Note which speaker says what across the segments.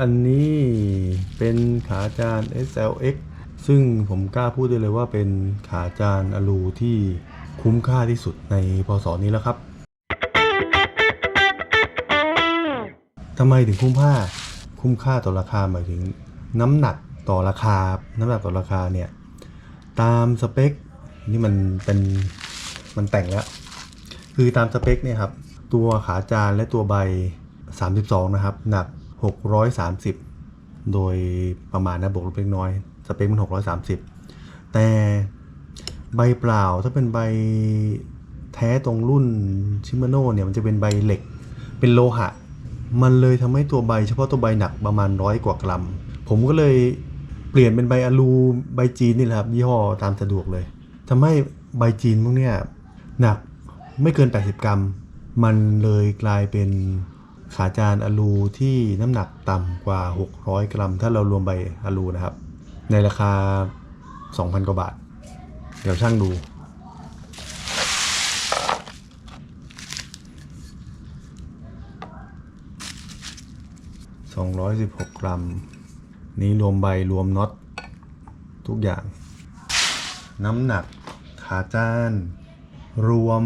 Speaker 1: อันนี้เป็นขาจาน SLX ซึ่งผมกล้าพูดได้เลยว่าเป็นขาจานอลูที่คุ้มค่าที่สุดในพศนี้แล้วครับทำไมถึงคุ้มค่า คุ้มค่าต่อราคาหมายถึงน้ำหนักต่อราคา น้ำหนักต่อราคาเนี่ย ตามสเปค นี่มันเป็นมันแต่งแล้ว คือตามสเปคเนี่ยครับ ตัวขาจานและตัวใบ 32 นะครับ หนัก 630 โดยประมาณนะบวกลบเล็กน้อย สเปคมัน 630 แต่ใบเปล่าถ้าเป็นใบแท้ตรงรุ่นชิมาโน่เนี่ยมันจะเป็นใบเหล็ก เป็นโลหะ มันเลยทำให้ตัวใบเฉพาะตัวใบหนักประมาณร้อยกว่ากรัม ผมก็เลยเปลี่ยนเป็นใบอลูใบจีนนี่แหละครับยี่ห้อตามสะดวกเลยทำให้ใบจีนพวกเนี้ยหนักไม่เกิน 80 กรัม มันเลยกลายเป็น ขาจานอะลูที่น้ำหนักต่ำกว่า 600 กรัม ถ้าเรารวมใบอะลูนะครับ ในราคา 2,000 กว่าบาท เดี๋ยวช่างดู216 กรัม นี้รวมใบรวมน็อตทุกอย่าง น้ำหนักขาจาน รวม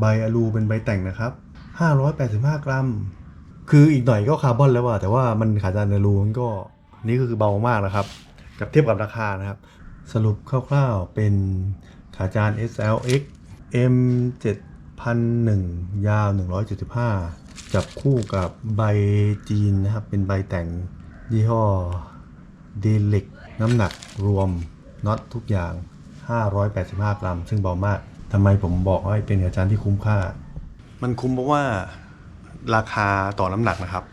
Speaker 1: ใบอลูเป็นใบแต่งนะครับ 585 กรัม คืออีกหน่อยก็คาร์บอนแล้วว่ะแต่ว่ามันขาจานอลูมันก็นี่ก็คือเบามากนะครับ กับเทียบกับราคานะครับ สรุปคร่าวๆเป็นขาจาน SLX M 7001ยาว 175 จับคู่กับใบจีนนะครับ เป็นใบแต่งยี่ห้อเดลิกน้ำหนักรวมน็อตทุกอย่าง 585 กรัม ซึ่งเบามากทำไมผมบอกว่าเป็นขาจานที่คุ้มค่า มันคุ้มเพราะว่า ราคาต่อน้ำหนักนะครับ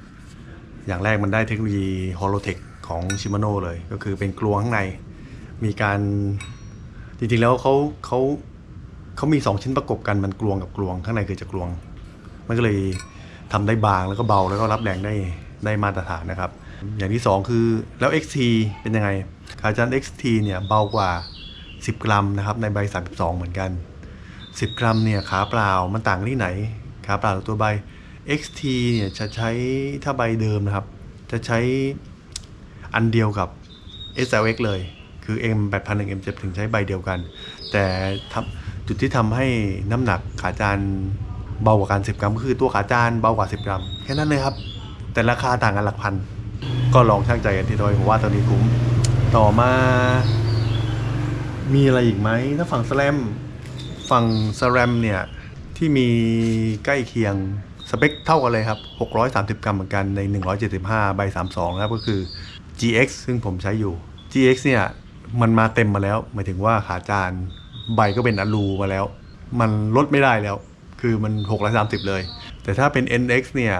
Speaker 1: อย่างแรกมันได้เทคโนโลยี Holotech ของ Shimano เลย ก็คือเป็นกลวงข้างใน มีการ จริงๆแล้วเขาเขาเขามี 2 ชิ้นประกบกันมันกลวงกับกลวง ข้างในคือจะกลวง มันก็เลยทำได้บางแล้วก็เบาแล้วก็รับแรงได้ได้มาตรฐานนะครับ อย่างที่ 2 คือแล้ว XT เป็นยังไงขาจาน XT เนี่ยเบากว่า 10 กรัมนะครับในใบ 32 เหมือนกัน 10 กรัมเนี่ยขาเปล่ามันต่างที่ไหนขาเปล่ากับตัวใบ XT เนี่ยจะใช้ถ้าใบเดิมนะครับ จะใช้อันเดียวกับ SLX เลย คือ M 8 0 0 M 7ถึงใช้ใบเดียวกัน แต่จุดที่ทำให้น้ำหนักขาจานเบากว่ากัน10 กรัมก็คือตัวขาจานเบากว่า 10 กรัม แค่นั้นเลยครับ แต่ราคาต่างกันหลักพัน ก็ลองช่างใจกันที่โดยผมว่าตอนนี้คุ้ม ต่อมา มีอะไรอีกไหม ถ้าฝั่งสแลมฝั่งสแลมเนี่ย ที่มีใกล้เคียง สเปคเท่ากันเลยครับ 630 กรัมเหมือนกันใน 175 ใบ 32 นะครับ ก็คือ GX ซึ่งผมใช้อยู่ GX เนี่ยมันมาเต็มมาแล้ว หมายถึงว่าขาจานใบก็เป็นอลูมาแล้ว มันลดไม่ได้แล้ว คือมัน 630 เลย แต่ถ้าเป็น NX เนี่ย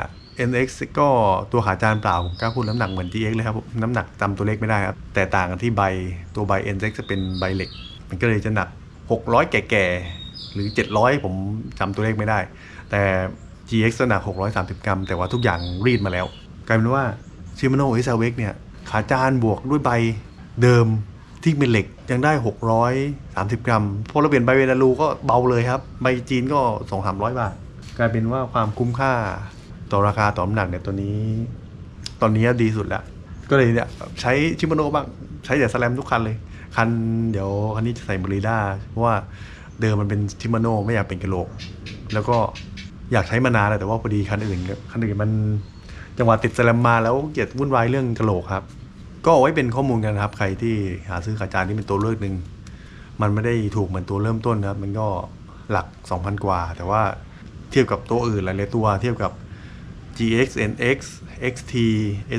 Speaker 1: NX ก็ตัวขาจานเปล่า ผมกล้าพูดน้ำหนักเหมือน GX เลยครับ น้ำหนักจำตัวเลขไม่ได้ครับ แต่ต่างกันที่ใบตัวใบ NX จะเป็นใบเหล็ก มันก็เลยจะหนัก 600 แก่ๆหรือ 700 ผมจำตัวเลขไม่ได้ แต่ GX หนัก630 กรัม แต่ว่าทุกอย่างรีดมาแล้ว กลายเป็นว่าชิม a โน่เอซาเวกเนี่ยขาจานบวกด้วยใบเดิมที่เป็นเหล็กยังได้ 630 กรัมพอเราเปลี่ยนใบเวนาลูก็เบาเลยครับ ใบจีนก็ 2-300 บาท กลายเป็นว่าความคุ้มค่าต่อราคาต่อน้ำหนักเนี่ยตัวนี้ ตอนนี้ดีสุดแล้ว ก็เลยเนี่ยใช้ชิม a โน่บ้าง ใช้แต่สแลมทุกคันเลย คันเดี๋ยวคันนี้จะใส่บริด้าเพราะว่าเดิมมันเป็นชิม a โน่ไม่อยากเป็นกระโหลก แล้วก็ อยากใช้มานานแล้วแต่ว่าพอดีคันอื่นคันอื่นมันจังหวะติดสลมมาแล้วเกียดวุ่นวายเรื่องกระโหลกครับ ก็เอาไว้เป็นข้อมูลกันนะครับ ใครที่หาซื้อขาจานที่เป็นตัวเลือกหนึ่งมันไม่ได้ถูกเหมือนตัวเริ่มต้นนะครับ มันก็หลัก 2,000 กว่า แต่ว่าเทียบกับตัวอื่นหลายๆตัว เทียบกับ GX NX XT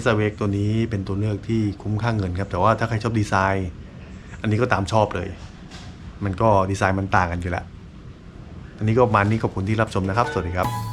Speaker 1: s r x ตัวนี้เป็นตัวเลือกที่คุ้มค่าเงินครับ แต่ว่าถ้าใครชอบดีไซน์ อันนี้ก็ตามชอบเลย มันก็ดีไซน์มันต่างกันอยู่แล้ว อันนี้ก็ประมาณนี้ขอบคุณที่รับชมนะครับ สวัสดีครับ